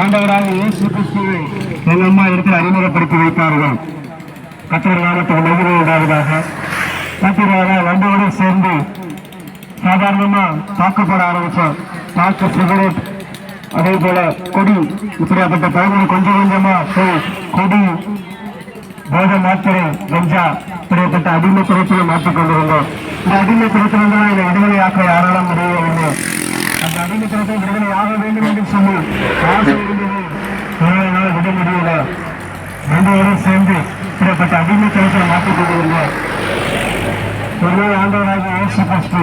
ஆண்டவராக இயேசு கிறிஸ்துவை எங்கள் அம்மா இடத்தில் அறிமுகப்படுத்தி வைத்தார்கள். கத்திர நாமத்தில் மகிழ்வு உண்டாவதாக. கத்திராக சேர்ந்து சாதாரணமாக தாக்கப்பட ஆரம்பித்தோம் தாக்கு சிகரெட் அதே போல கொடி இப்படியாப்பட்ட பகுதியில் கொஞ்சம் கொஞ்சமா போய் கொடி போதை மாத்திரை கஞ்சா இப்படிப்பட்ட அடிமை துறைத்துல மாற்றிக் கொண்டிருந்தோம். இந்த அடிமை துறைத்துல இதை விடுதலையாக்க யாராலும் முடியவில்லை. அந்த அடிமை விடுதலை ஆக வேண்டும் என்று சொல்லி ஆசை இருந்தது. எங்களால் விட முடியல. ரெண்டு சேர்ந்து இப்படிப்பட்ட அடிமை மாற்றிக் கொண்டிருந்தோம். ஒரே ஆண்டவராக இயேசு கிறிஸ்து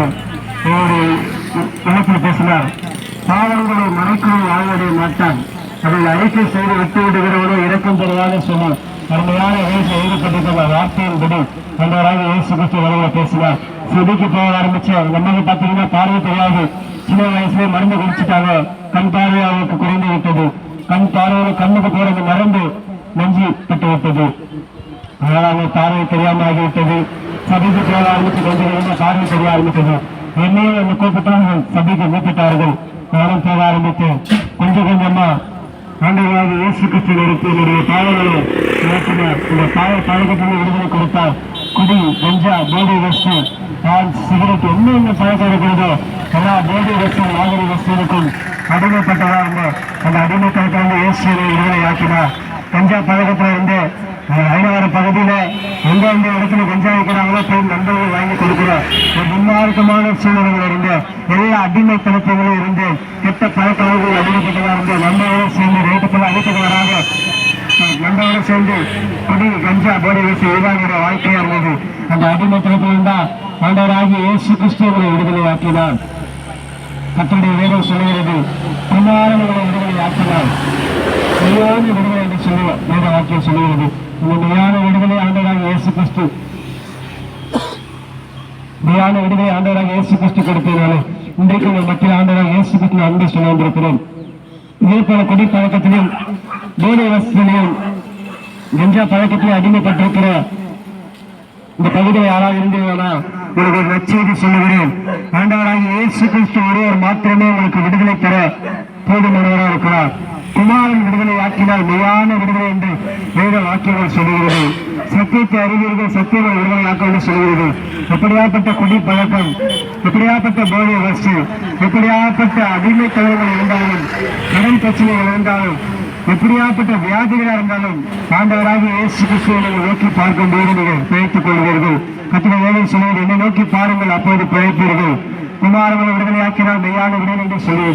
ஒரு இடத்தில் பேசினார். பாவங்களை மறைக்கவும் வாழ்வதை மாட்டான் அதை அறிக்கை செய்து விட்டு விடுகிறவனோ இறக்கம் பெறுவாக சொன்னார். கடுமையான வயசு எழுதப்பட்டிருக்கிற வார்த்தையின்படி ஆண்டவராக இயேசு கிறிஸ்து வரையில பேசினார். செடிக்கு போக ஆரம்பிச்ச நம்மளுக்கு பார்த்தீங்கன்னா பார்வை தெரியாது. சின்ன வயசுல மருந்து குடிச்சிட்டாங்க. கண் பார்வை அவருக்கு குறைந்து விட்டது. கண் பார்வையில கண்ணுக்கு போறது மறந்து நெஞ்சு பட்டு விட்டது. அதனால அவங்க பார்வை தெரியாம ஆகிவிட்டது. சபைக்கு போக ஆரம்பிச்சு கொஞ்சம் கொஞ்சமா பார்வை தெரிய ஆரம்பித்தது. என்னையும் வந்து கூப்பிட்டாங்க சபைக்கு கூப்பிட்டார்கள். நானும் போக ஆரம்பித்தேன். கொஞ்சம் கொஞ்சமா ஆண்டவராக இயேசு கிறிஸ்துவ எடுத்து என்னுடைய பாவங்களை இந்த பாவ பழக்கத்திலே விடுதலை கொடுத்தார் குடி கஞ்சா போதை வஸ்து பால் சிகரெட் என்னென்ன பழக்கம் இருக்கிறதோ எல்லா போதை வஸ்து மாதிரி வஸ்துக்கும் அடிமைப்பட்டதாக இருந்த அந்த அடிமைத்தனத்தை இயேசுவை விடுதலை ஆக்கினார். கஞ்சா பழக்கத்துல இருந்து ஐநூறு பகுதியில எந்தெந்த இடத்துல கஞ்சா வைக்கிறாங்களோ போய் நண்பர்கள் வாங்கி கொடுக்குறோம் ஒரு முன்னார்க்கமான சூழ்நிலைகள் இருந்து எல்லா அடிமைத்தனத்திலும் இருந்து கெட்ட பழக்கங்கள் அடிமைப்பட்டதாக இருந்து நண்பர்களும் சேர்ந்து ரேட்டுக்குள்ள அழைத்துக்கு வராங்க சேர்ந்து குடி கஞ்சா போடி வீசி இதாகிற வாழ்க்கையா இருந்தது அந்த அடிமைத்தனத்தில் ஆண்டவராகி இயேசு இயேசு கிறிஸ்துவங்களை விடுதலையாக்கினார் கத்தனுடைய வேதம் சொல்லுகிறது குமாரங்களை விடுதலை ஆக்கினார். மெய்யான விடுதலை என்று சொல்லி வேத வாக்கியம் சொல்லுகிறது. இந்த மெய்யான விடுதலை ஆண்டவராக இயேசு கிறிஸ்து மெய்யான விடுதலை ஆண்டவராக இயேசு கிறிஸ்து கொடுத்ததுனால இன்றைக்கு உங்கள் மக்கள் ஆண்டவராக இயேசு கிறிஸ்து அன்பு சொல்ல வந்திருக்கிறோம். இதே போல குடி பழக்கத்திலும் போதை வசதியிலும் கஞ்சா பழக்கத்திலும் அடிமைப்பட்டிருக்கிற இந்த பகுதியை யாராவது இருந்தீங்கன்னா உங்களுக்கு ஒரு நற்செய்தி சொல்லுகிறேன். ஆண்டவராக இயேசு கிறிஸ்து ஒருவர் மாத்திரமே உங்களுக்கு விடுதலை பெற போதுமானவராக இருக்கிறார். குமாரன் விடுதலை ஆக்கினால் மெய்யான விடுதலை என்று வேத வாக்கியங்கள் சொல்லுகிறது. சத்தியத்தை அறிவீர்கள் சத்தியத்தை விடுதலை ஆக்க எப்படியாப்பட்ட குடி பழக்கம் எப்படியாப்பட்ட போதை வசதி எப்படியாப்பட்ட அடிமை தலைவர்கள் இருந்தாலும் கடன் பிரச்சனைகள் இருந்தாலும் எப்படியாப்பட்ட வியாதிகளாக இருந்தாலும் ஆண்டவராக இயேசு கிறிஸ்துவை நோக்கி பார்க்கும்போது நீங்கள் பிழைத்துக் கொள்வீர்கள். கத்திர வேலை சொல்வது என்னை நோக்கி பாருங்கள் அப்போது பிழைப்பீர்கள். குமாரங்களை விடுதலையாக்கினால் மெய்யான விடுதலை என்று சொல்லி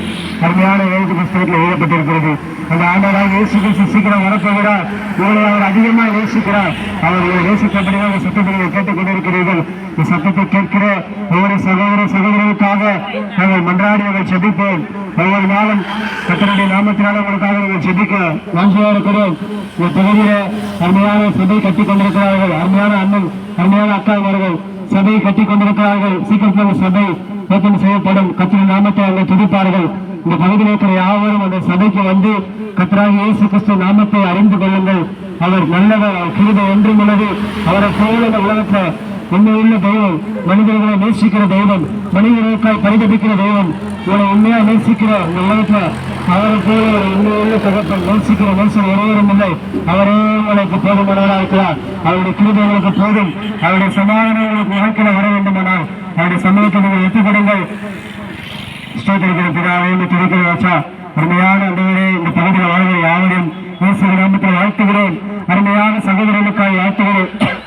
அருமையான எழுத்து புஸ்தகத்தில் எழுதப்பட்டிருக்கிறது. அந்த ஆண்டவராக இயேசு கிறிஸ்து சீக்கிரம் வரப்போகிறார் உங்களை அவர் அதிகமாக நேசிக்கிறார். அவர்களை நேசிக்கப்படியாக சத்தத்தை நீங்கள் கேட்டுக் கொண்டிருக்கிறீர்கள் இந்த சத்தத்தை கேட்கிற ஒவ்வொரு சகோதர சகோதரர்களுக்காக நாங்கள் மன்றாடி நாங்கள் செபிப்போம் ஒவ்வொரு நாளும் கத்தனுடைய நாமத்தினால உங்களுக்காக நாங்கள் செபிக்க வாஞ்சியாக இருக்கிறோம். இந்த பகுதியில அருமையான சபை கட்டி கொண்டிருக்கிறார்கள் அருமையான அண்ணன் அருமையான அக்கா அவர்கள் சபையை கட்டி கொண்டிருக்கிறார்கள். சீக்கிரத்தில் சபை ஏற்றம் செய்யப்படும் கத்திர நாமத்தை அங்கே துடிப்பார்கள் இந்த பகுதியில் இருக்கிற யாவரும் அந்த சபைக்கு வந்து கத்தராக இயேசு கிறிஸ்து நாமத்தை அறிந்து கொள்ளுங்கள். அவர் நல்லவர் அவர் கிருபை ஒன்றும் உள்ளது. அவரை போல இந்த உண்மையுள்ள தெய்வம் மனிதர்களை நேசிக்கிற தெய்வம் மனிதர்களுக்காய் பரிதபிக்கிற தெய்வம். இவனை உண்மையா நேசிக்கிற இந்த உலகத்துல அவரை போல ஒரு உண்மையுள்ள தகப்பன் நேசிக்கிற மனுஷன் ஒருவரும் இல்லை. அவரே உங்களுக்கு போதுமானவராக இருக்கிறார். அவருடைய கிருபை உங்களுக்கு போதும். அவருடைய சமாதானம் உங்களுக்கு வாழ்க்கையில வர வேண்டுமானால் அவருடைய சமூகத்தை நீங்கள் எட்டுப்படுங்கள் ஸ்தோத்திரிக்கிற அருமையான அந்தவரே இந்த பகுதியில் வாழ்கிற யாவரையும் இயேசு நாமத்தில் வாழ்த்துகிறேன் அருமையான சகோதரனுக்காக வாழ்த்துகிறேன்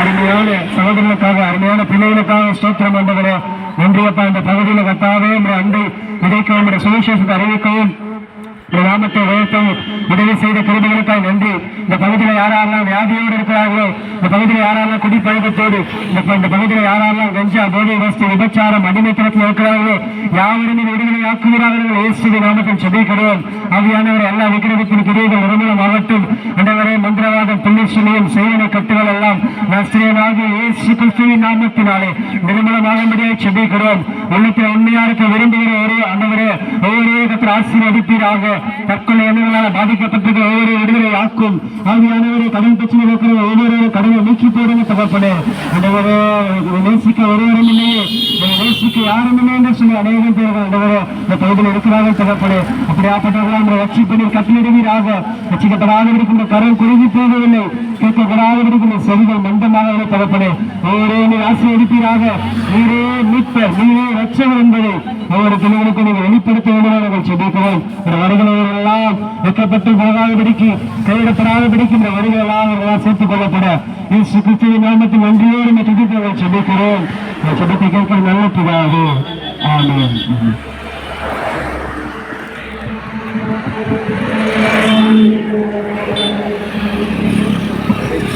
அருமையான சகோதரர்களுக்காக அருமையான பிள்ளைகளுக்காக ஸ்தோத்திரம் வந்தவரே நன்றியப்பா இந்த பகுதியில் கத்தாவே என்ற அன்பை விதைக்கவும் என்ற சுவிசேஷத்தை அறிவிக்கவும். கிராமத்தை நாமத்தை உயர்த்தவும். உதவி செய்த குடும்பங்களுக்காக நன்றி. இந்த பகுதியில் யாரெல்லாம் வியாதியோடு இருக்கிறார்களோ இந்த பகுதியில் யாரெல்லாம் குடிப்பழக்கத்தோடு இந்த இந்த பகுதியில் யாரெல்லாம் கஞ்சா போதை வஸ்து விபச்சாரம் அடிமைத்தனத்தில் இருக்கிறார்களோ யாவரும் இந்த விடுதலை ஆக்குகிறார்கள் இயேசுவின் நாமத்தில் செபிக்கிறோம் அவையானவர் எல்லா விக்கிரகத்தின் கிரியைகள் நிர்மூலம் ஆகட்டும் அண்டவரே மந்திரவாதம் புள்ளிசுமையும் செய்வன கட்டுகள் எல்லாம் நஸ்திரியனாக இயேசு கிறிஸ்துவின் நாமத்தினாலே நிர்மூலமாகும்படியாக செபிக்கிறோம். உள்ளத்தில் உண்மையா இருக்க விரும்புகிற ஒரு அந்தவரே ஒவ்வொரு ஆசீர்வதிப்பீராக. தற்கொலை எண்ணங்களால் பாதிக்கப்பட்டிருக்கிற ஒவ்வொரு விடுதலை ஆக்கும். ஆவியானவரை கடன் பிரச்சனை இருக்கிற ஒவ்வொரு கடனை நீக்கி போடுங்க தகப்பனே ஆண்டவரே நேசிக்க ஒருவரும் இல்லையே. நேசிக்க யாரும் இல்லை என்று சொல்லி அநேகம் பேர்கள் ஆண்டவரே இந்த பகுதியில் இருக்கிறார்கள் தகப்பனே அப்படியாப்பட்டவர்களால் நம்மளை ரட்சிப்பதில் கட்டளிடுவீராக ரட்சிக்கப்படாத இருக்கின்ற கரம் குறுகி போகவில்லை. கேட்கப்படாத இருக்கின்ற செவிகள் மந்தமாக தகப்பனே ஒவ்வொரு நீர் ஆசீர்வதிப்பீராக. நீரே மீட்பர் நீரே ரட்சவர் என்பதை ஒவ்வொரு பிள்ளைகளுக்கு நீங்கள் வெளிப்படுத்த வேண்டும் என நாங்கள் செபிக்கிறோம். இந்த வருகிறவர்கள் எல்லாம் வெட்கப்பட்டு போகாதபடிக்கு கைவிடப்படாதபடிக்கு இந்த வருகிறவர்கள் சேர்த்துக் கொள்ளப்பட. இயேசு கிறிஸ்துவின் நாமத்தில் நன்றியோடு இந்த துதித்து நாங்கள் செபிக்கிறோம். இந்த செபத்தை கேட்க நல்ல பிதாவே. ஆமாம்